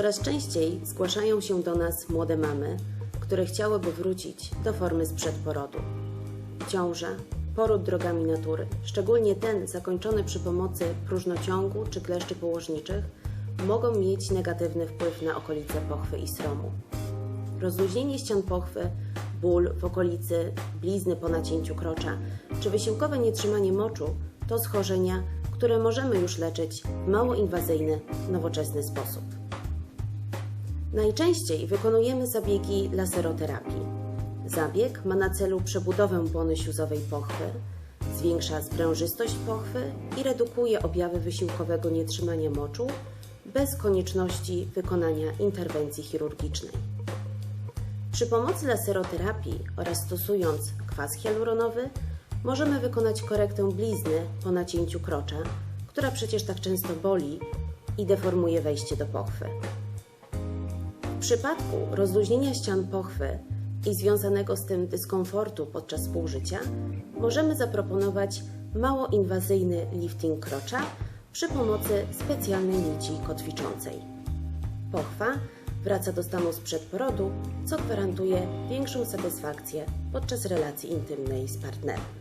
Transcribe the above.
Coraz częściej zgłaszają się do nas młode mamy, które chciałyby wrócić do formy sprzed porodu. Ciąża, poród drogami natury, szczególnie ten zakończony przy pomocy próżnociągu czy kleszczy położniczych, mogą mieć negatywny wpływ na okolice pochwy i sromu. Rozluźnienie ścian pochwy, ból w okolicy blizny po nacięciu krocza czy wysiłkowe nietrzymanie moczu to schorzenia, które możemy już leczyć w mało inwazyjny, nowoczesny sposób. Najczęściej wykonujemy zabiegi laseroterapii. Zabieg ma na celu przebudowę błony śluzowej pochwy, zwiększa sprężystość pochwy i redukuje objawy wysiłkowego nietrzymania moczu bez konieczności wykonania interwencji chirurgicznej. Przy pomocy laseroterapii oraz stosując kwas hialuronowy możemy wykonać korektę blizny po nacięciu krocza, która przecież tak często boli i deformuje wejście do pochwy. Przypadku rozluźnienia ścian pochwy i związanego z tym dyskomfortu podczas współżycia możemy zaproponować mało inwazyjny lifting krocza przy pomocy specjalnej nici kotwiczącej. Pochwa wraca do stanu sprzed porodu, co gwarantuje większą satysfakcję podczas relacji intymnej z partnerem.